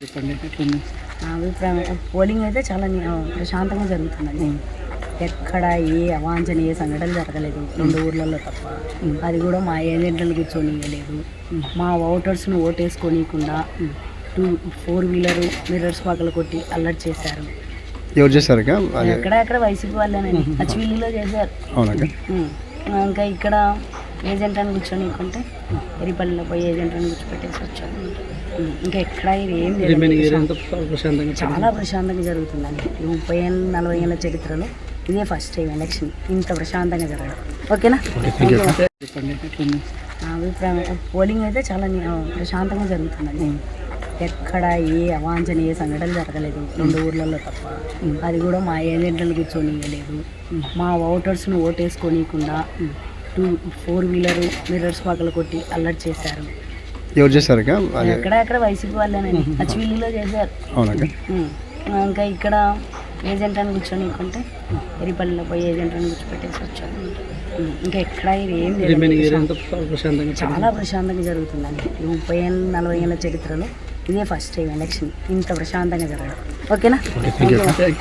నా అభిప్రాయం పోలింగ్ అయితే చాలా ప్రశాంతంగా జరుగుతుందండి ఎక్కడ ఏ అవాంఛనీయ సంఘటనలు జరగలేదు. రెండు ఊర్లలో తప్ప. అది కూడా మా ఏజెంట్లను కూర్చొని ఇవ్వలేదు మా ఓటర్స్ను ఓటేసుకోనీయకుండా టూ ఫోర్ వీలర్ మిర్రర్స్ పగల కొట్టి అల్లరి చేశారు. ఎవరు చేశారు ఎక్కడ ఎక్కడ వైసీపీ వాళ్ళేనండి అచ్చివిల్లిలో చేశారు. ఇంకా ఇక్కడ ఏజెంట్ అని కూర్చొనికుంటే ఎరిపల్లిలో పోయి ఏజెంట్ అని కూర్చోపెట్టేసి వచ్చాము ఉమ్. ఇంకా ఎక్కడ ఏం లేదు. చాలా ప్రశాంతంగా జరుగుతుందండి. ఈ ముప్పై ఏళ్ళ నలభై ఏళ్ళ చరిత్రలో ఇదే ఫస్ట్ టైం ఎలక్షన్ ఇంత ప్రశాంతంగా జరగడం. ఓకేనా? నా అభిప్రాయం పోలింగ్ అయితే చాలా ప్రశాంతంగా జరుగుతుందండి. ఎక్కడ ఏ అవాంఛనీయ సంఘటనలు జరగలేదు. రెండు ఊర్లలో తప్ప. అది కూడా మా ఏజెంట్లను కూర్చొని ఇవ్వలేదు మా ఓటర్స్ను ఓటేసుకోనీయకుండా టూ ఫోర్ వీలర్ మిర్రర్స్ పగల కొట్టి అల్లరి చేశారు. ఎవరు చేశారు అక్క? అదే. ఎక్కడ ఎక్కడ వైసీపీ వాళ్ళేనండి. అచ్చివిల్లిలో చేశారు. ఇంకా? ఇక్కడ ఏజెంట్ అని కూర్చొనికుంటే ఎరిపల్లిలో పోయి ఏజెంట్ అని కూర్చోపెట్టేసి వచ్చాము ఉమ్. ఇంకా ఎక్కడ ఏం లేదు. చాలా ప్రశాంతంగా జరుగుతుందండి. ముప్పై ఏళ్ళ నలభై ఏళ్ళ చరిత్రలో ఇదే ఫస్ట్ టైం ఎలక్షన్ ఇంత ప్రశాంతంగా జరగడం. ఓకేనా.